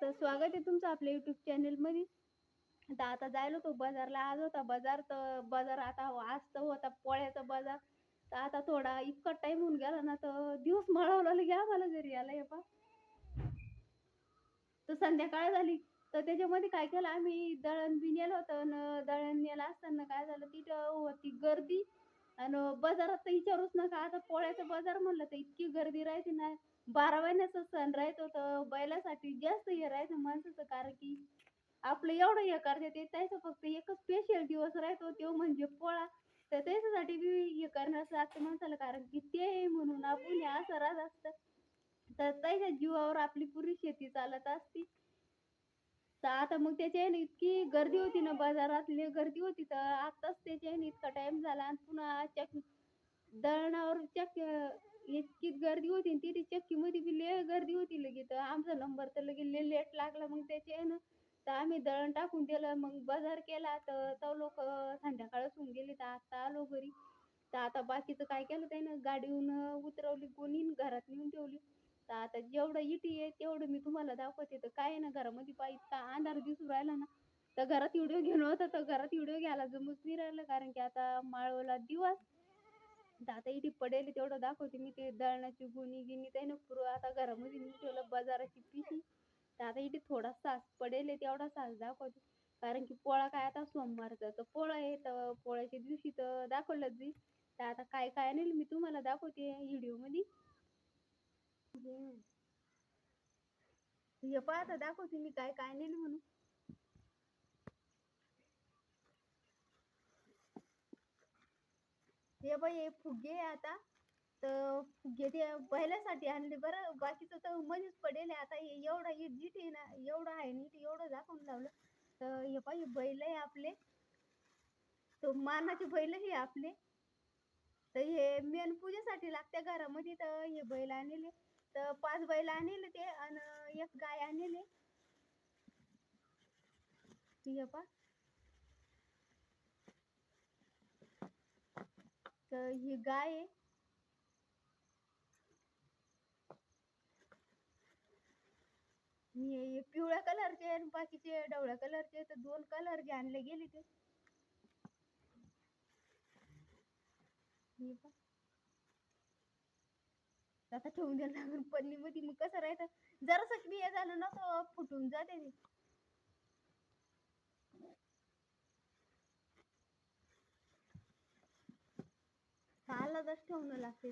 तर स्वागत आहे तुमचं आपल्या युट्यूब चॅनलमध्ये तर आता जायला होतो बाजारला. आज होता बाजार तर बाजार आता आज तर होता पोळ्याचा बाजार. तर आता थोडा इतका टाइम होऊन गेला ना तर दिवस मळवला घ्या मला घरी आला हे पा तर संध्याकाळ झाली. तर त्याच्यामध्ये काय केलं आम्ही दळण बी होतं. न दळण नेलं असताना काय झालं तिथं होती गर्दी. आणि बाजारात तर विचारूच नका. आता पोळ्याचा बाजार म्हणलं तर इतकी गर्दी राहते ना. बारा महिन्याचा सण राहत तर बैलासाठी जास्त हे राहायचं माणसाचं कारण की आपलं एवढं हे करते ते त्याचं फक्त एकच स्पेशल दिवस राहतो तो म्हणजे पोळा. तर त्याच्यासाठी बी हे करण्याचं असतं माणसाला कारण की ते म्हणून आपण हे असं राहत असतं. तर त्याच्या जीवावर आपली पुरी शेती चालत असती. तर आता मग त्याच्याने इतकी गर्दी होती ना बाजारातली गर्दी होती तर आताच त्याच्याने इतका टाइम झाला आणि पुन्हा चक दळणावर चक इतकी गर्दी होती आणि तिथे चक्कीमध्ये बी लय गर्दी होती लगे तर आमचा नंबर तर लगे लय लेट लागला मग त्याच्यानं तर आम्ही दळण टाकून दिलं मग बाजार केला तर तो लोक संध्याकाळच होऊन गेले तर आता आलो घरी. तर आता बाकीचं काय केलं त्यानं? गाडीहून उतरवली कोणी घरात नेऊन ठेवली. तर आता जेवढं इटी आहे तेवढं मी तुम्हाला दाखवते. तर काय आहे ना घरामध्ये पाय इतका अंधार दिसून राहिला ना तर घरात व्हिडिओ घेऊन होता तर घरात व्हिडिओ घ्यायला जमूच नाही राहिलं. कारण की आता माळवला दिवस. तर आता इथे पडेल तेवढं दाखवते मी ते दळणाची गुणी गिनी ना पूर्व आता घरामध्ये मी ठेवलं बाजाराची पिशी तर आता इथे थोडा सास पडेल तेवढा सास दाखवते. कारण की पोळा काय आता सोमवारचा तर पोळा आहे तर पोळ्याच्या दिवशी तर दाखवलंच जाईल तर आता काय काय नाही मी तुम्हाला दाखवते व्हिडिओमध्ये. हे पहा आता दाखवते मी काय काय नेलं म्हणून. हे बाई हे फुगे आता. तर फुगे ते पहिल्यासाठी आणले बरं बाकीचं तर मध्येच पडेल आता हे एवढा हे जिट आहे ना एवढं आहे नीट एवढं दाखवून लावलं. तर हे पाहिजे बैल आहे आपले. तो मानाचे बैल हे आपले. तर हे मेन पूजेसाठी लागते घरामध्ये तर हे बैल आणले. तर पाच बैल आणले ते आणि एक गाय आणले. पा तर ही गाय आहे. मी पिवळ्या कलरचे आणि बाकीचे डवळ्या कलरचे तर दोन कलरचे आणले गेले ते. पहा. आता ठेवून द्यायला लागून पन्नी मध्ये मग कसं राहायचं? जरासं क्रिया झालं ना तर फुटून जाते ते. सालाच ठेवणं लागते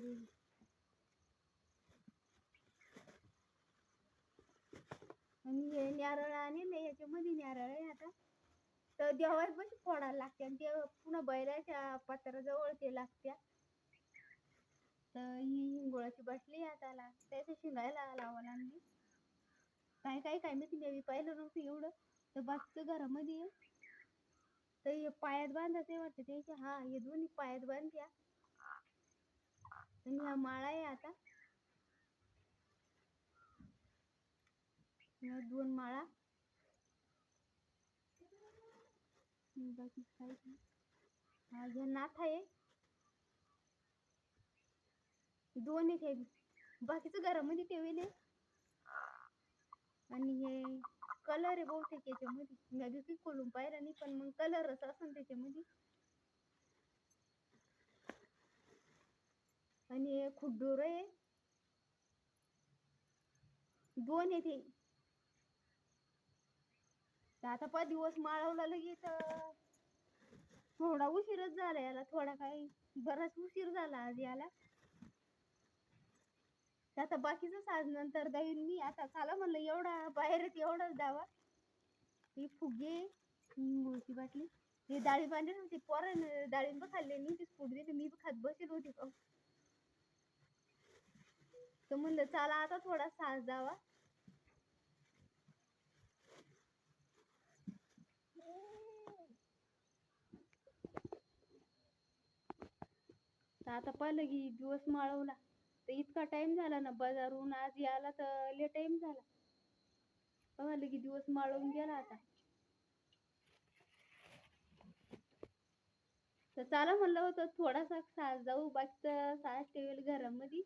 आणि हे नारळ आणले ह्याच्यामध्ये नारळ आहे आता. तर देवाला पण फोडायला लागते आणि ते पुन्हा बैलाच्या पत्राजवळ ते लागत्या. तर ही हिंगोळाची बाटली आता ला त्याच्या शिंगायला लावा लागली. काय काय काय मी तिने पाहिलं नव्हतं एवढं. तर बाकीचं घरामध्ये आहे. तर हे पायात बांधायचं वाटतं. त्याच्या हा हे दोन्ही पायात बांधत्या आणि हा माळा आहे आता. दोन माळा. बाकी काय? हा ह्या नाथ आहे. दोन आहेत हे बाकीचं घरामध्ये ठेवले आणि हे कलर आहे बहुतेक याच्यामध्ये. मी आधी खोलून पाहिलं नाही पण मग कलरच असेल त्याच्यामध्ये. आणि हे खुडोर आहे. दोन येते आता पाच दिवस माळवला लगे तर थोडा उशीरच झाला याला थोडा काही बराच उशीर झाला आज याला. आता बाकीचं साज नंतर दाईन मी आता चाला म्हणलं एवढा बाहेरच एवढाच दावा हे फुगे मोठी बाटली हे डाळी बांधली होती पोरानं डाळिंब खाल्ले मी ती फुट दिली मी खात बसेल होती. पाहू तर म्हणलं चला आता थोडा साज द्यावा तर आता पाहिलं की दिवस माळवला. तर इतका टाइम झाला ना बाजारून आज यायला तर लय टाइम झाला. पाहिलं की दिवस माळून गेला आता. तर चला म्हणलं होतं थोडासा साज जाऊ बाकीचं साज ठेवेल घरामध्ये.